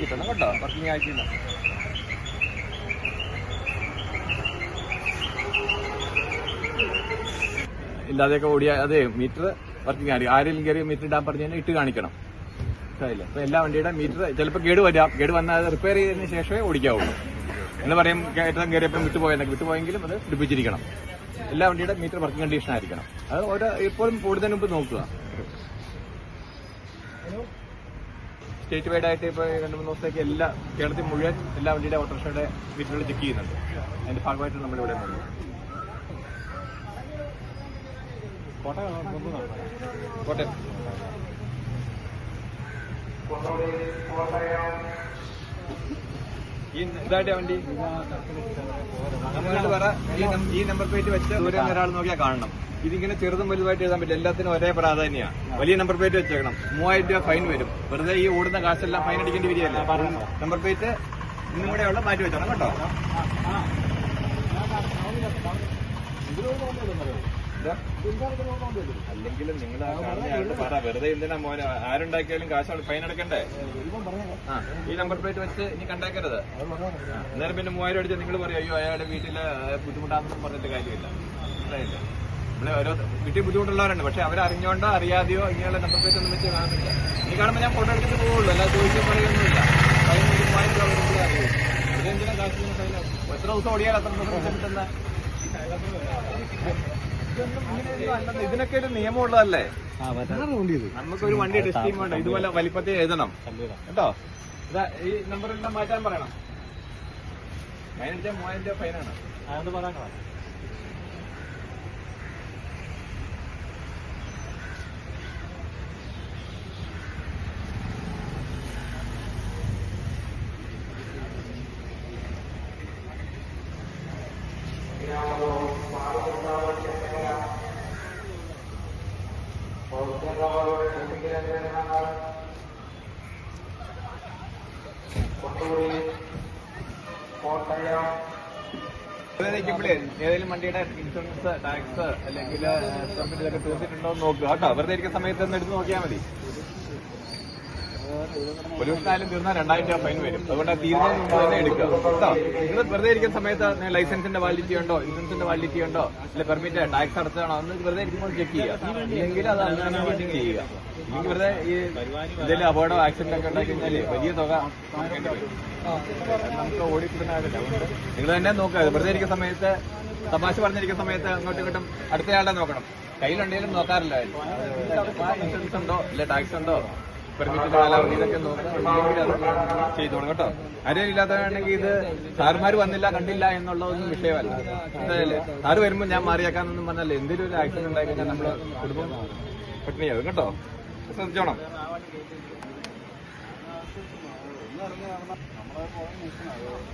കിട്ടണം കേട്ടോ വർക്കിംഗ് ആക്കിയില്ല ഇല്ലാതെയൊക്കെ ഓടിയ അതെ മീറ്റർ വർക്കിംഗ് ആയി ആരെങ്കിലും കയറി മീറ്റർ ഇടാൻ പറഞ്ഞു കഴിഞ്ഞാൽ ഇട്ട് കാണിക്കണം. മനസ്സിലായില്ലേ? അപ്പൊ എല്ലാ വണ്ടിയുടെ മീറ്റർ ചിലപ്പോൾ കേട് വരാം കേട് വന്നാൽ റിപ്പയർ ചെയ്തതിന് ശേഷമേ ഓടിക്കാവുള്ളൂ എന്ന് പറയും കയറ്റം കയറിയപ്പം വിട്ടു പോയെങ്കിലും അത് പിടിപ്പിച്ചിരിക്കണം. എല്ലാ വണ്ടിയുടെ മീറ്റർ വർക്കിംഗ് കണ്ടീഷൻ ആയിരിക്കണം. അത് ഓരോ ഇപ്പോഴും കൂടുതൽ മുമ്പ് നോക്കുക. സ്റ്റേറ്റ് വൈഡ് ആയിട്ട് ഇപ്പോൾ രണ്ട് മൂന്ന് ദിവസത്തേക്ക് എല്ലാ കേരളത്തിൽ മുഴുവൻ എല്ലാ വണ്ടിയുടെ ഓട്ടോറിക്ഷയുടെ മീറ്ററുകൾ ചെക്ക് ചെയ്യുന്നുണ്ട്. അതിന്റെ ഭാഗമായിട്ട് നമ്മളിവിടെ നോക്കും കോട്ടയം. ഈ ഇതായിട്ട് വണ്ടി? പറ ഈ നമ്പർ പ്ലേറ്റ് വെച്ച് ദൂരെ ഒരാൾ നോക്കിയാൽ കാണണം. ഇതിങ്ങനെ ചെറുതും വലുതായിട്ട് എഴുതാൻ പറ്റില്ല. എല്ലാത്തിനും ഒരേ പ്രാധാന്യമാണ് വലിയ നമ്പർ പ്ലേറ്റ് വെച്ചേക്കണം. മൂവായിരം രൂപ ഫൈൻ വരും. വെറുതെ ഈ ഓടുന്ന കാശെല്ലാം ഫൈൻ അടിക്കേണ്ടി വരികയല്ല? നമ്പർ പ്ലേറ്റ് ഇന്നും കൂടെ ഉള്ള മാറ്റി വെച്ചോണം കേട്ടോ. അല്ലെങ്കിലും നിങ്ങൾ വെറുതെ എന്തിനാ മോനെ? ആരുണ്ടാക്കിയാലും കാശ് ഫൈൻ അടക്കണ്ടേ? ഈ നമ്പർ പ്ലേറ്റ് വെച്ച് ഇനി കണ്ടാക്കരുത്. അന്നേരം പിന്നെ മൂവായിരം അടിച്ചാൽ നിങ്ങൾ പറയും അയ്യോ അയാളുടെ വീട്ടിൽ ബുദ്ധിമുട്ടാണെന്ന് പറഞ്ഞിട്ട് കാര്യമില്ല. നമ്മളെ ഓരോ വീട്ടിൽ ബുദ്ധിമുട്ടുള്ളവരുണ്ട് പക്ഷെ അവരറിഞ്ഞോണ്ടോ അറിയാതെയോ ഇങ്ങനെയുള്ള നമ്പർ പ്ലേറ്റ് ഒന്നും വെച്ച് കാണുന്നില്ല. നീ കാണുമ്പോൾ ഞാൻ ഫോട്ടോ എടുത്തിട്ട് പോകുള്ളൂ അല്ലാതെ ചോദിച്ചാൽ പറയുന്നില്ല ഫൈൻ ഒരു എത്ര ദിവസം ഓടിയാൽ അത്ര ദിവസം കിട്ടുന്ന. ഇതിനൊക്കെ ഒരു നിയമമുള്ളതല്ലേ? നമുക്ക് ഒരു വണ്ടി ടെസ്റ്റ് ചെയ്യുമ്പോൾ ഇതുപോലെ വലിപ്പത്തിൽ എഴുതണം. കേട്ടോ? ഇതാ ഈ നമ്പറെല്ലാം മാറ്റാൻ പറയണം. മൂവായിരം രൂപ ഫൈനാണ് നിൽക്കുമ്പോഴേ ഏതെങ്കിലും വണ്ടിയുടെ ഇൻഷുറൻസ് ടാക്സ് അല്ലെങ്കിൽ ഇതൊക്കെ തീർത്തിട്ടുണ്ടോ എന്ന് നോക്കുക കേട്ടോ. വെറുതെ ഇരിക്കുന്ന സമയത്ത് ഒന്ന് എടുത്ത് നോക്കിയാൽ മതി. ദിവസമായാലും തീർന്നാൽ രണ്ടായിരം രൂപ ഫൈൻ വരും. അതുകൊണ്ട് തീരുന്നതിന് മുമ്പ് എടുക്കുക. കേട്ടോ? നിങ്ങൾ വെറുതെ ഇരിക്കുന്ന സമയത്ത് ലൈസൻസിന്റെ വാലിഡിറ്റി ഉണ്ടോ? ഇൻഷുറൻസിന്റെ വാലിഡിറ്റി ഉണ്ടോ? അല്ലെ പെർമിറ്റ് ടാക്സ് അടച്ചതാണോ? അന്ന് വെറുതെ ഇരിക്കുമ്പോൾ ചെക്ക് ചെയ്യുക. ഇല്ലെങ്കിൽ അത് അങ്ങനെ ചെയ്യുക. ഇല്ലെങ്കിൽ വെറുതെ ഈ എന്തെങ്കിലും അപകടം ആക്സിഡന്റ് ഒക്കെ ഉണ്ടാക്കി കഴിഞ്ഞാൽ വലിയ തുക നമുക്ക് ഓടിക്കിടുന്നതല്ല അതുകൊണ്ട് നിങ്ങൾ തന്നെ നോക്കുക. വെറുതെ ഇരിക്കുന്ന സമയത്ത് തമാശ പറഞ്ഞിരിക്കുന്ന സമയത്ത് അങ്ങോട്ടും ഇങ്ങോട്ടും അടുത്തയാളെ നോക്കണം. കയ്യിലുണ്ടെങ്കിലും നോക്കാറില്ല. ഇൻഷുറൻസ് ഉണ്ടോ? അല്ലെ ടാക്സ് ഉണ്ടോ? പെർമിറ്റിന്റെ കാലാവധി ഇതൊക്കെ നോക്കുക ചെയ്തോണം കേട്ടോ. ആരും ഇല്ലാത്തതാണെങ്കിൽ ഇത് സാറുമാർ വന്നില്ല കണ്ടില്ല എന്നുള്ളതൊന്നും വിഷയമല്ല. എന്തായാലും സാറ് വരുമ്പോൾ ഞാൻ മാറിയേക്കാന്നൊന്നും പറഞ്ഞാൽ എന്തെങ്കിലും ഒരു ആക്സിഡന്റ് ഉണ്ടായി കഴിഞ്ഞാൽ നമ്മൾ കുടുംബം പട്ടിണിയാവും കേട്ടോ. ശ്രദ്ധിച്ചോണം.